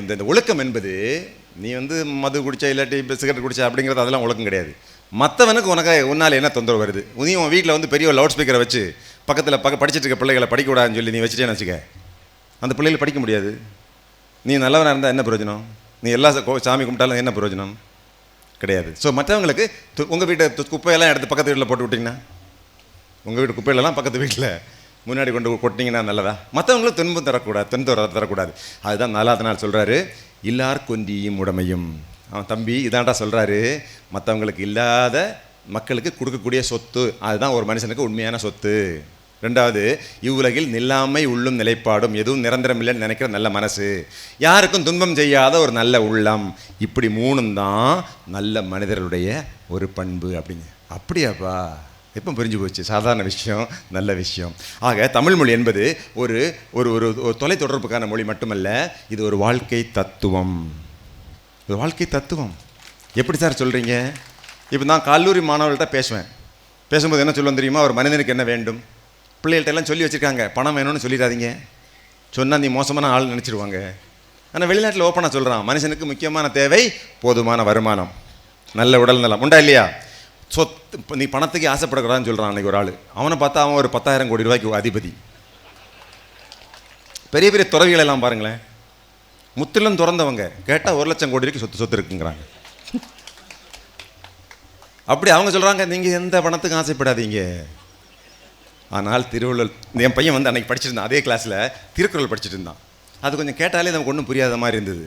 இந்த இந்த ஒழுக்கம் என்பது நீ வந்து மது குடிச்சா இல்லாட்டி இப்போ சிகரெட் குடிச்சா அப்படிங்கிறது அதெல்லாம் ஒழுக்கம் கிடையாது. மற்றவனுக்கு உனக்கு உன்னால் என்ன தொந்தரவு வருது? நீ உன் வீட்டில் வந்து பெரிய லவுட் ஸ்பீக்கரை வச்சு பக்கத்தில் பக்க படிச்சிட்டு இருக்க பிள்ளைகளை படிக்கக்கூடாதுன்னு சொல்லி நீ வச்சுட்டேன்னு வச்சுக்க. அந்த பிள்ளைகள் படிக்க முடியாது. நீ நல்லவனாக இருந்தால் என்ன பிரயோஜனம்? நீ எல்லா சாமி கும்பிட்டாலும் என்ன பிரயோஜனம்? கிடையாது. ஸோ மற்றவங்களுக்கு உங்கள் வீட்டை குப்பையெல்லாம் எடுத்து பக்கத்து வீட்டில் போட்டு விட்டிங்கன்னா உங்கள் வீட்டு குப்பையிலலாம் பக்கத்து வீட்டில் முன்னாடி கொண்டு கொட்டிங்கன்னா நல்லதா? மற்றவங்களும் துன்பம் தரக்கூடாது துன்பம் தரக்கூடாது. அதுதான் நாலாவது நாள் சொல்கிறாரு இல்லார் கொந்தியும் உடமையும். அவன் தம்பி இதான்டா சொல்கிறாரு மற்றவங்களுக்கு இல்லாத மக்களுக்கு கொடுக்கக்கூடிய சொத்து. அதுதான் ஒரு மனுஷனுக்கு உண்மையான சொத்து. ரெண்டாவது இவ்வுலகில் நில்லாமை உள்ளும் நிலைப்பாடும் எதுவும் நிரந்தரம் இல்லைன்னு நினைக்கிற நல்ல மனசு. யாருக்கும் துன்பம் செய்யாத ஒரு நல்ல உள்ளம். இப்படி மூணும் தான் நல்ல மனிதர்களுடைய ஒரு பண்பு அப்படிங்க அப்படியாப்பா? எப்போ புரிஞ்சு போச்சு? சாதாரண விஷயம் நல்ல விஷயம். ஆக தமிழ் மொழி என்பது ஒரு ஒரு ஒரு தொலைத்தொடர்புக்கான மொழி மட்டுமல்ல இது ஒரு வாழ்க்கை தத்துவம். ஒரு வாழ்க்கை தத்துவம். எப்படி சார் சொல்கிறீங்க இப்போ நான் கல்லூரி மாணவர்கள்ட்ட பேசுவேன். பேசும்போது என்ன சொல்லுவேன் தெரியுமா? ஒரு மனிதனுக்கு என்ன வேண்டும்? பிள்ளைகள்ட்ட எல்லாம் சொல்லி வச்சுருக்காங்க. பணம் வேணும்னு சொல்லிடாதீங்க. சொன்னால் நீ மோசமான ஆள் நினச்சிடுவாங்க ஆனால் வெளிநாட்டில் ஓப்பனாக சொல்கிறான் மனுஷனுக்கு முக்கியமான தேவை போதுமான வருமானம். நல்ல உடல் நலம். உண்டா இல்லையா? சொத்து இப்போ நீ பணத்துக்கு ஆசைப்படக்கூடாதுன்னு சொல்கிறான் அன்றைக்கி ஒரு ஆள். அவனை பார்த்தா அவன் ஒரு பத்தாயிரம் கோடி ரூபாய்க்கு அதிபதி. பெரிய பெரிய துறவிகள் எல்லாம் பாருங்களேன். முத்திலும் திறந்தவங்க. கேட்டால் ஒரு லட்சம் கோடி வரைக்கும் சொத்து சொத்து இருக்குங்கிறாங்க. அப்படி அவங்க சொல்கிறாங்க நீங்கள் எந்த பணத்துக்கும் ஆசைப்படாதீங்க. ஆனால் திருவள்ளுவர் என் பையன் வந்து அன்றைக்கி படிச்சிருந்தான் அதே கிளாஸில் திருக்குறள் படிச்சுட்டு இருந்தான். அது கொஞ்சம் கேட்டாலே நமக்கு ஒன்றும் புரியாத மாதிரி இருந்தது.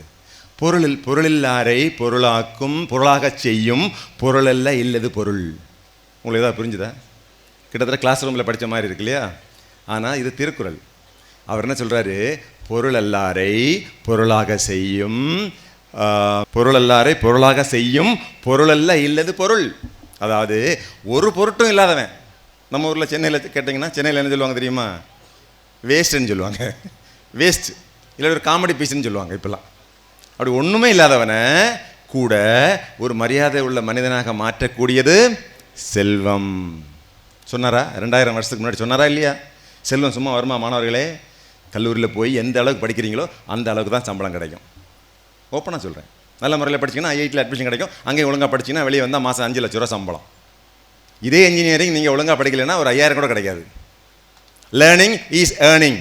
பொருளில் பொருளில்லாரை பொருளாக்கும் பொருளாகச் செய்யும் பொருளல்ல இல்லது பொருள். உங்களுக்கு ஏதாவது புரிஞ்சுதா? கிட்டத்தட்ட கிளாஸ் ரூமில் படித்த மாதிரி இருக்கு இல்லையா? ஆனால் இது திருக்குறள். அவர் என்ன சொல்கிறாரு பொருளல்லாரை பொருளாக செய்யும் பொருளல்லாரை பொருளாக செய்யும் பொருளல்ல இல்லது பொருள். அதாவது ஒரு பொருட்டும் இல்லாதவன். நம்ம ஊரில் சென்னையில் கேட்டிங்கன்னா சென்னையில் என்ன சொல்லுவாங்க தெரியுமா? வேஸ்ட்டுன்னு சொல்லுவாங்க. வேஸ்ட் இல்லை ஒரு காமெடி பீஸ்ன்னு சொல்லுவாங்க இப்போல்லாம். அப்படி ஒன்றுமே இல்லாதவனை கூட ஒரு மரியாதை உள்ள மனிதனாக மாற்றக்கூடியது செல்வம். சொன்னாரா? ரெண்டாயிரம் வருஷத்துக்கு முன்னாடி சொன்னாரா இல்லையா? செல்வம் சும்மா வருமா மாணவர்களே? கல்லூரியில் போய் எந்த அளவுக்கு படிக்கிறீங்களோ அந்த அளவுக்கு தான் சம்பளம் கிடைக்கும். ஓப்பனாக சொல்கிறேன் நல்ல முறையில் படிச்சிங்கன்னா ஐஐடியில் அட்மிஷன் கிடைக்கும். அங்கே ஒழுங்காக படிச்சிங்கன்னா வெளியே வந்தால் மாதம் அஞ்சு லட்ச ரூபா சம்பளம். இதே இன்ஜினியரிங் நீங்கள் ஒழுங்காக படிக்கலைன்னா ஒரு ஐயாயிரம் கூட கிடைக்காது. லேர்னிங் இஸ் ஏர்னிங்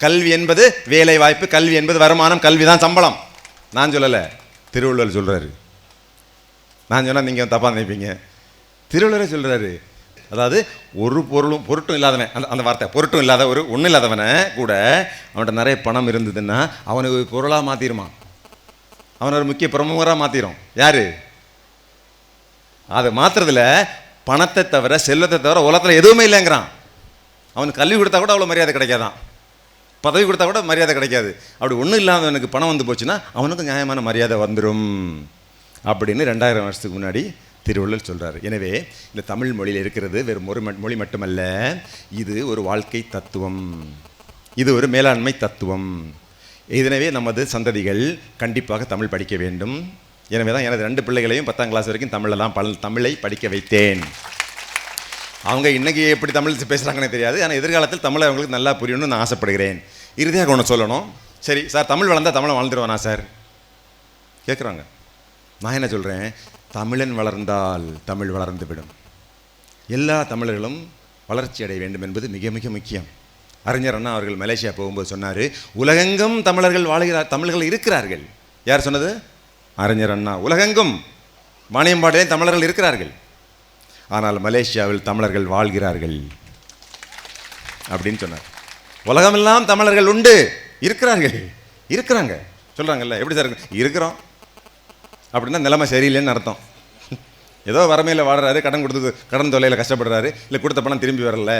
கல்வி என்பது வேலை வாய்ப்பு கல்வி என்பது வருமானம் கல்வி தான் சம்பளம். நான் சொல்லலை. திருவள்ளுவர் சொல்கிறாரு நான் சொன்னால் நீங்கள் தப்பாக நினைப்பீங்க. திருவள்ளுவரே சொல்கிறாரு அதாவது ஒரு பொருளும் பொருட்டும் இல்லாதவன் அந்த அந்த வார்த்தை பொருட்டும் இல்லாத ஒரு ஒன்றும் இல்லாதவனை கூட அவன்கிட்ட நிறைய பணம் இருந்ததுன்னா அவனை ஒரு பொருளாக மாற்றிடுமா அவனை ஒரு முக்கிய பிரமுகராக மாற்றிடும் யார்? அதை மாத்துறதுல பணத்தை தவிர செல்வத்தை தவிர உலகத்தில் எதுவுமே இல்லைங்கிறான். அவனுக்கு கல்வி கொடுத்தா கூட அவ்வளோ மரியாதை கிடைக்காதான். பதவி கொடுத்தா கூட மரியாதை கிடைக்காது. அப்படி ஒன்றும் இல்லாதவனுக்கு பணம் வந்து போச்சுன்னா அவனுக்கு நியாயமான மரியாதை வந்துடும் அப்படின்னு ரெண்டாயிரம் வருஷத்துக்கு முன்னாடி திருவள்ளுவர் சொல்கிறார் எனவே இந்த தமிழ் மொழியில் இருக்கிறது வெறும் ஒரு மொழி மட்டுமல்ல. இது ஒரு வாழ்க்கை தத்துவம். இது ஒரு மேலாண்மை தத்துவம். இதனவே நமது சந்ததிகள் கண்டிப்பாக தமிழ் படிக்க வேண்டும். எனவே தான் எனது ரெண்டு பிள்ளைகளையும் பத்தாம் கிளாஸ் வரைக்கும் தமிழில் தான் பல தமிழை படிக்க வைத்தேன். அவங்க இன்றைக்கி எப்படி தமிழ் பேசுகிறாங்கன்னு தெரியாது. ஆனால் எதிர்காலத்தில் தமிழை அவங்களுக்கு நல்லா புரியணும்னு நான் ஆசைப்படுகிறேன். இறுதியாக ஒன்று சொல்லணும். சரி சார் தமிழ் வளர்ந்தா தமிழை வளர்ந்துருவானா சார் கேட்குறாங்க நான் என்ன சொல்கிறேன் தமிழன் வளர்ந்தால் தமிழ் வளர்ந்துவிடும். எல்லா தமிழர்களும் வளர்ச்சி அடைய வேண்டும் என்பது மிக மிக முக்கியம். அறிஞர் அண்ணா அவர்கள் மலேசியா போகும்போது சொன்னார் உலகெங்கும் தமிழர்கள் வாழ்கிறார் தமிழர்கள் இருக்கிறார்கள். யார் சொன்னது? அறிஞர் அண்ணா. உலகெங்கும் வாணியம்பாடிலே தமிழர்கள் இருக்கிறார்கள். ஆனால் மலேசியாவில் தமிழர்கள் வாழ்கிறார்கள். அப்படின்னு சொன்னார். உலகமெல்லாம் தமிழர்கள் உண்டு. இருக்கிறார்கள். இருக்கிறாங்க. சொல்கிறாங்கல்ல எப்படி சார் இருக்கிறோம். அப்படின்னா நிலைமை சரியில்லைன்னு அர்த்தம். ஏதோ வறுமையில் வாடுறாரு கடன் கொடுத்து கடன் தொல்லையில் கஷ்டப்படுறாரு இல்லை கொடுத்த பணம் திரும்பி வரல.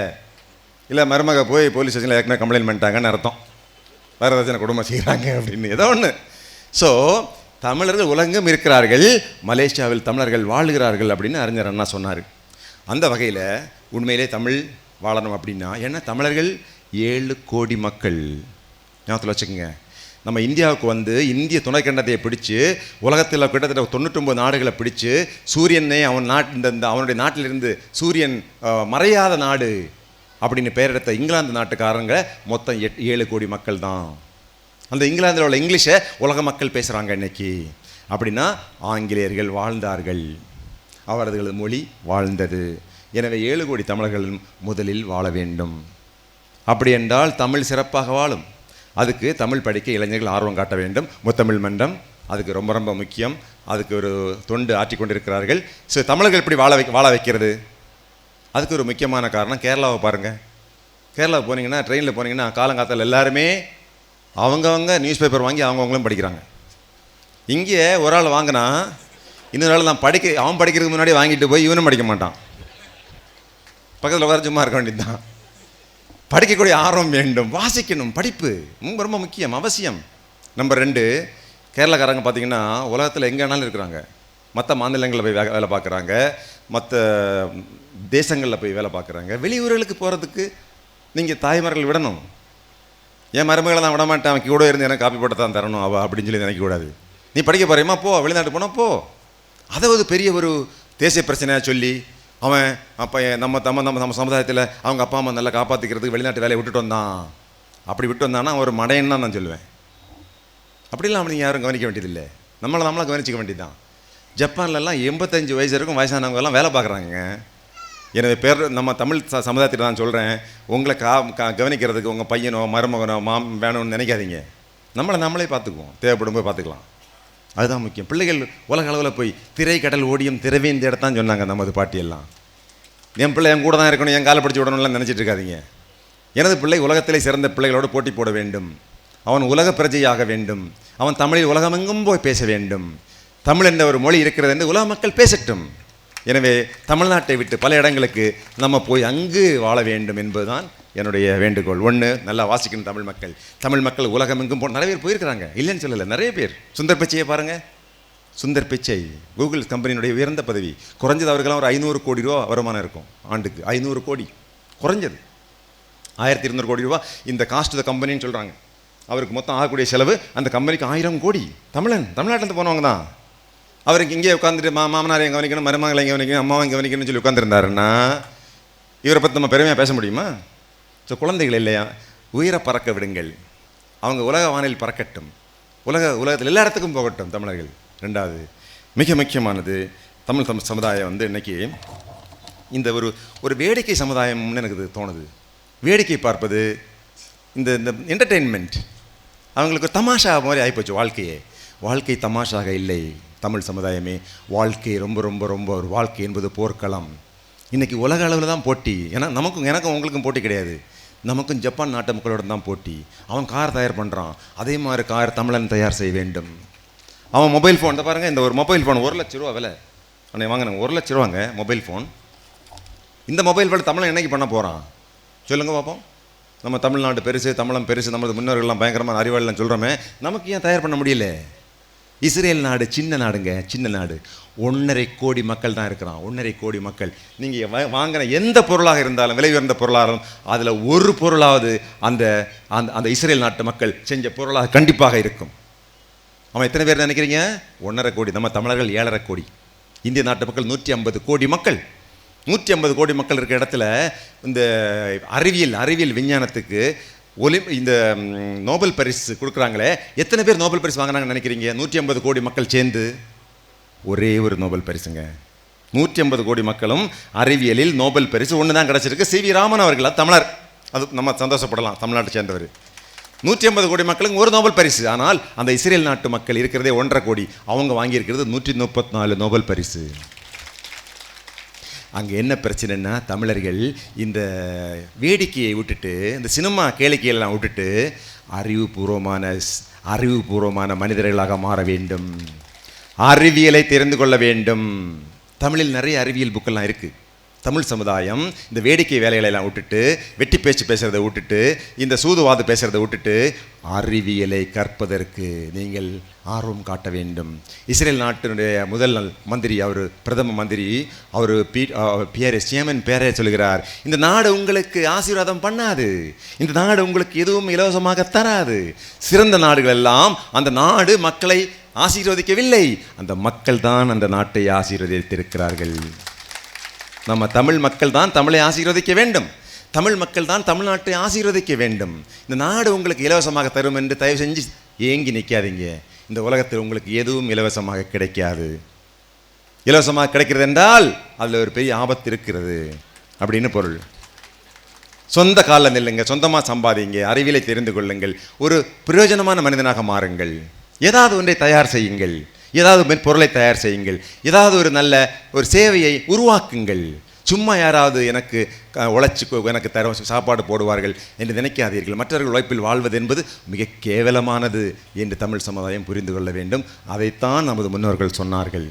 இல்லை மருமக போய் போலீஸ் ஸ்டேஷனில் ஏற்கனவே கம்ப்ளைண்ட் பண்ணிட்டாங்கன்னு அர்த்தம். வேறு ஏதாச்சும் குடும்பம் செய்கிறாங்க அப்படின்னு ஏதோ ஒன்று ஸோ தமிழர்கள் உலகம் இருக்கிறார்கள் மலேசியாவில் தமிழர்கள் வாழ்கிறார்கள் அப்படின்னு அறிஞர் அண்ணா சொன்னார். அந்த வகையில் உண்மையிலே தமிழ் வாழணும் அப்படின்னா ஏன்னா தமிழர்கள் ஏழு கோடி மக்கள். ஞாபகத்தில் வச்சுக்கோங்க. நம்ம இந்தியாவுக்கு வந்து இந்திய துணைக்கண்டத்தை பிடிச்சு உலகத்தில் கிட்டத்தட்ட தொண்ணூற்றொம்பது நாடுகளை பிடிச்சு சூரியனை அவன் நாட் இந்த அவனுடைய நாட்டிலிருந்து சூரியன் மறையாத நாடு அப்படின்னு பெயரெடுத்த இங்கிலாந்து நாட்டுக்காரங்க மொத்தம் எட் ஏழு கோடி மக்கள் தான். அந்த இங்கிலாந்தில் உள்ள இங்கிலீஷை உலக மக்கள் பேசுகிறாங்க இன்னைக்கு. அப்படின்னா ஆங்கிலேயர்கள் வாழ்ந்தார்கள். அவரது மொழி வாழ்ந்தது. எனவே ஏழு கோடி தமிழர்கள் முதலில் வாழ வேண்டும். அப்படி என்றால் தமிழ் சிறப்பாக வாழும். அதுக்கு தமிழ் படிக்க இளைஞர்கள் ஆர்வம் காட்ட வேண்டும். முத்தமிழ் மன்றம் அதுக்கு ரொம்ப ரொம்ப முக்கியம். அதுக்கு ஒரு தொண்டு ஆற்றிக் கொண்டிருக்கிறார்கள். ஸோ தமிழர்கள் எப்படி வாழ வை வாழ வைக்கிறது? அதுக்கு ஒரு முக்கியமான காரணம் கேரளாவை பாருங்கள் கேரளாவுக்கு போனீங்கன்னா ட்ரெயினில் போனீங்கன்னா காலங்காத்தால் எல்லாருமே அவங்கவங்க நியூஸ் பேப்பர் வாங்கி அவங்கவுங்களும் படிக்கிறாங்க. இங்கே ஒரு ஆள் வாங்கினா இன்னொரு ஆள் நான் படிக்க அவன் படிக்கிறதுக்கு முன்னாடி வாங்கிட்டு போய் இவனும் படிக்க மாட்டான். பக்கத்தில் உட்கார சும்மா இருக்க வேண்டியது தான் படிக்கக்கூடிய ஆர்வம் வேண்டும். வாசிக்கணும். படிப்பு ரொம்ப ரொம்ப முக்கியம் அவசியம். நம்பர் ரெண்டு கேரளாக்காரங்க பார்த்தீங்கன்னா உலகத்தில் எங்கே வேணாலும் இருக்கிறாங்க. மற்ற மாநிலங்களில் போய் வே- வேலை பார்க்குறாங்க. மற்ற தேசங்களில் போய் வேலை பார்க்குறாங்க. வெளியூர்களுக்கு போகிறதுக்கு நீங்கள் தாய்மார்கள் விடணும். என் மருமகளை நான் விடமாட்டேன். அவன் கூட இருந்து எனக்கு காப்பி போட்டு தான் தரணும். அவள் அப்படின்னு சொல்லி நினைக்கக்கூடாது. நீ படிக்க போகிறேமா போ. வெளிநாட்டு போனால் போ. அதை ஒரு பெரிய ஒரு தேசிய பிரச்சனையாக சொல்லி அவன் அப்போ நம்ம தம்ம நம்ம நம்ம சமுதாயத்தில் அவங்க அப்பா அம்மா நல்லா காப்பாற்றிக்கிறதுக்கு வெளிநாட்டு வேலையை விட்டுட்டு வந்தான். அப்படி விட்டு வந்தான்னா ஒரு மடையன்னு தான் நான் சொல்லுவேன். அப்படிலாம் அவனை யாரும் கவனிக்க வேண்டியதில்லை. நம்மளை நம்மளை கவனிச்சிக்க வேண்டியதுதான். ஜப்பான்லலாம் எண்பத்தஞ்சு வயசு வரைக்கும் வயசானவங்கெல்லாம் வேலை பார்க்குறாங்க எனவே பேர் நம்ம தமிழ் ச சமுதாயத்தில் நான் சொல்கிறேன் உங்களை கா கா கவனிக்கிறதுக்கு உங்கள் பையனோ மருமகனோ மாம் வேணும்னு நினைக்காதீங்க. நம்மளை நம்மளே பார்த்துக்குவோம். தேவைப்படும் போய் பார்த்துக்கலாம். அதுதான் முக்கியம். பிள்ளைகள் உலக அளவில் போய் திரை கடல் ஓடியும் திரவேந்த இடத்தான் சொன்னாங்க நமது பாட்டியெல்லாம். என் பிள்ளை என் கூட தான் இருக்கணும் என் காலை பிடிச்சி விடணும்லாம் நினச்சிட்டு இருக்காதீங்க. எனது பிள்ளை உலகத்திலே சிறந்த பிள்ளைகளோடு போட்டி போட வேண்டும். அவன் உலக பிரஜையாக வேண்டும். அவன் தமிழில் உலகமெங்கும் போய் பேச வேண்டும். தமிழ் என்ற ஒரு மொழி இருக்கிறது என்று உலக மக்கள் பேசட்டும். எனவே தமிழ்நாட்டை விட்டு பல இடங்களுக்கு நம்ம போய் அங்கு வாழ வேண்டும் என்பதுதான் என்னுடைய வேண்டுகோள். ஒன்று நல்லா வாசிக்கணும் தமிழ் மக்கள். தமிழ் மக்கள் உலகமெங்கும் போ நிறைய பேர் போயிருக்கிறாங்க. இல்லைன்னு சொல்லலை நிறைய பேர். சுந்தர் பிச்சையை பாருங்கள் சுந்தர் பிச்சை. கூகுள் கம்பெனியினுடைய உயர்ந்த பதவி. குறைஞ்சது அவர்களாம் ஒரு ஐநூறு கோடி ரூபா வருமானம் இருக்கும் ஆண்டுக்கு. ஐநூறு கோடி. குறைஞ்சது. ஆயிரத்தி இருநூறு கோடி ரூபா இந்த காஸ்ட் த கம்பெனின்னு சொல்கிறாங்க அவருக்கு மொத்தம் ஆகக்கூடிய செலவு அந்த கம்பெனிக்கு ஆயிரம் கோடி. தமிழன் தமிழ்நாட்டிலேருந்து போனவங்க தான். அவருக்கு இங்கே உட்காந்துட்டு மா மாமனார் எங்கே கவனிக்கணும் மருமகளை எங்கே கவனிக்கணும் அம்மாவை எங்கே கவனிக்கணும்னு சொல்லி உட்காந்துருந்தாருன்னா இவரை பற்றி நம்ம பெருமையாக பேச முடியுமா? ஸோ குழந்தைகள் இல்லையா? உயிரை பறக்க விடுங்கள். அவங்க உலக வானில் பறக்கட்டும். உலக உலகத்தில் எல்லா இடத்துக்கும் போகட்டும் தமிழர்கள். ரெண்டாவது மிக முக்கியமானது தமிழ் சம சமுதாயம் வந்து இன்றைக்கி இந்த ஒரு ஒரு வேடிக்கை சமுதாயம்னு எனக்கு இது தோணுது. வேடிக்கை பார்ப்பது இந்த இந்த என்டர்டெயின்மெண்ட் அவங்களுக்கு தமாஷா மாதிரி ஆகிப்போச்சு வாழ்க்கையே. வாழ்க்கை தமாஷாக இல்லை. தமிழ் சமுதாயமே வாழ்க்கை ரொம்ப ரொம்ப ரொம்ப ஒரு வாழ்க்கை என்பது போர்க்களம். இன்றைக்கி உலக அளவில் தான் போட்டி. ஏன்னா நமக்கும் எனக்கும் உங்களுக்கும் போட்டி கிடையாது. நமக்கும் ஜப்பான் நாட்டு மக்களோட தான் போட்டி. அவன் கார் தயார் பண்ணுறான் அதே மாதிரி கார் தமிழன் தயார் செய்ய வேண்டும். அவன் மொபைல் ஃபோன் இந்த பாருங்கள் இந்த ஒரு மொபைல் ஃபோன் ஒரு லட்ச ரூபா விலை. அண்ணே வாங்கினேன் ஒரு லட்ச ரூபாங்க மொபைல் ஃபோன் இந்த மொபைல் ஃபோன் தமிழன் என்னைக்கு பண்ண போகிறான் சொல்லுங்கள் பார்ப்போம் நம்ம தமிழ்நாடு பெருசு தமிழம் பெருசு நமது முன்னோர்கள்லாம் பயங்கரமான அறிவாளிலாம் சொல்கிறோமே நமக்கு ஏன் தயார் பண்ண முடியல? இஸ்ரேல் நாடு சின்ன நாடுங்க சின்ன நாடு. ஒன்றரை கோடி மக்கள் தான் இருக்கிறான். ஒன்றரை கோடி மக்கள். நீங்கள் வாங்கின எந்த பொருளாக இருந்தாலும் விலை உயர்ந்த பொருளாக அதில் ஒரு பொருளாவது அந்த அந்த அந்த இஸ்ரேல் நாட்டு மக்கள் செஞ்ச பொருளாக கண்டிப்பாக இருக்கும். அவன் எத்தனை பேர் நினைக்கிறீங்க? ஒன்றரை கோடி. நம்ம தமிழர்கள் ஏழரை கோடி. இந்திய நாட்டு மக்கள் நூற்றி ஐம்பது கோடி மக்கள். நூற்றி ஐம்பது கோடி மக்கள் இருக்கிற இடத்துல இந்த அறிவியல் அறிவியல் விஞ்ஞானத்துக்கு ஒலி இந்த நோபல் பரிசு கொடுக்குறாங்களே. எத்தனை பேர் நோபல் பரிசு வாங்கினாங்கன்னு நினைக்கிறீங்க? நூற்றி ஐம்பது கோடி மக்கள் சேர்ந்து. ஒரே ஒரு நோபல் பரிசுங்க. நூற்றி ஐம்பது கோடி மக்களும் அறிவியலில் நோபல் பரிசு ஒன்று தான் கிடச்சிருக்கு. சி வி ராமன் அவர்களா தமிழர். அது நம்ம சந்தோஷப்படலாம் தமிழ்நாட்டை சேர்ந்தவர். நூற்றி ஐம்பது கோடி மக்களுக்கு ஒரு நோபல் பரிசு. ஆனால் அந்த இஸ்ரேல் நாட்டு மக்கள் இருக்கிறதே ஒன்றரை கோடி. அவங்க வாங்கியிருக்கிறது நூற்றி முப்பத்தி நாலு நோபல் பரிசு. அங்கே என்ன பிரச்சனைன்னா தமிழர்கள் இந்த வேடிக்கையை விட்டுட்டு இந்த சினிமா கேளிக்கையெல்லாம் விட்டுட்டு அறிவுபூர்வமான அறிவுபூர்வமான மனிதர்களாக மாற வேண்டும். அறிவியலை தெரிந்து கொள்ள வேண்டும். தமிழில் நிறைய அறிவியல் புக்கெல்லாம் இருக்குது தமிழ் சமுதாயம் இந்த வேடிக்கை வேலைகளை எல்லாம் விட்டுட்டு வெட்டி பேச்சு பேசுறதை விட்டுட்டு இந்த சூதுவாது பேசுகிறத விட்டுட்டு அறிவியலை கற்பதற்கு நீங்கள் ஆர்வம் காட்ட வேண்டும். இஸ்ரேல் நாட்டினுடைய முதல் நாள் மந்திரி அவர் பிரதம மந்திரி அவர் பி பேரே சேமன் பேரே சொல்கிறார் இந்த நாடு உங்களுக்கு ஆசீர்வாதம் பண்ணாது. இந்த நாடு உங்களுக்கு எதுவும் இலவசமாக தராது. சிறந்த நாடுகள் எல்லாம் அந்த நாடு மக்களை ஆசீர்வதிக்கவில்லை. அந்த மக்கள் தான் அந்த நாட்டை ஆசீர்வதித்திருக்கிறார்கள். நம்ம தமிழ் மக்கள் தான் தமிழை ஆசீர்வதிக்க வேண்டும். தமிழ் மக்கள் தான் தமிழ்நாட்டை ஆசீர்வதிக்க வேண்டும். இந்த நாடு உங்களுக்கு இலவசமாக தரும் என்று தயவு செஞ்சு ஏங்கி நிற்காதீங்க இந்த உலகத்தில் உங்களுக்கு எதுவும் இலவசமாக கிடைக்காது. இலவசமாக கிடைக்கிறது என்றால் அதில் ஒரு பெரிய ஆபத்து இருக்கிறது. அப்படின்னு பொருள். சொந்த காலில் நில்லுங்க சொந்தமாக சம்பாதிங்க அறிவியலை தெரிந்து கொள்ளுங்கள். ஒரு பிரயோஜனமான மனிதனாக மாறுங்கள். ஏதாவது ஒன்றை தயார் செய்யுங்கள். ஏதாவது பொருளை தயார் செய்யுங்கள். ஏதாவது ஒரு நல்ல ஒரு சேவையை உருவாக்குங்கள். சும்மா யாராவது எனக்கு உழைச்சி எனக்கு தர சாப்பாடு போடுவார்கள் என்று நினைக்காதீர்கள். மற்றவர்கள் உழைப்பில் வாழ்வது என்பது மிக கேவலமானது என்று தமிழ் சமுதாயம் புரிந்து கொள்ள வேண்டும். அதைத்தான் நமது முன்னோர்கள் சொன்னார்கள்.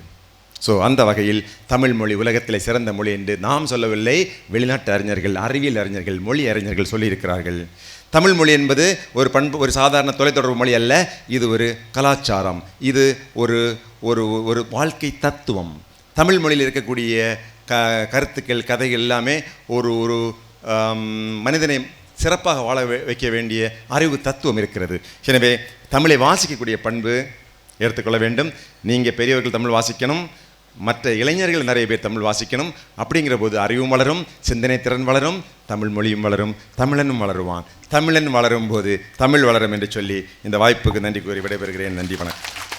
ஸோ அந்த வகையில் தமிழ் மொழி உலகத்திலே சிறந்த மொழி என்று நாம் சொல்லவில்லை. வெளிநாட்டு அறிஞர்கள் அறிவியல் அறிஞர்கள் மொழி அறிஞர்கள் சொல்லியிருக்கிறார்கள். தமிழ் மொழி என்பது ஒரு பண்பு ஒரு சாதாரண தொலைத்தொடர்பு மொழி அல்ல. இது ஒரு கலாச்சாரம். இது ஒரு ஒரு ஒரு வாழ்க்கை தத்துவம். தமிழ் மொழியில் இருக்கக்கூடிய க கருத்துக்கள் கதைகள் எல்லாமே ஒரு ஒரு மனிதனை சிறப்பாக வாழ வைக்க வேண்டிய அறிவு தத்துவம் இருக்கிறது. எனவே தமிழை வாசிக்கக்கூடிய பண்பு எடுத்துக்கொள்ள வேண்டும். நீங்கள் பெரியவர்கள் தமிழ் வாசிக்கணும். மற்ற இளைஞர்கள் நிறைய பேர் தமிழ் வாசிக்கணும் அப்படிங்கிற போது அறிவும் வளரும் சிந்தனை திறன் வளரும் தமிழ் மொழியும் வளரும் தமிழனும் வளருவான். தமிழன் வளரும் போது தமிழ் வளரும் என்று சொல்லி இந்த வாய்ப்புக்கு நன்றி கூறி விடைபெறுகிறேன். நன்றி வணக்கம்.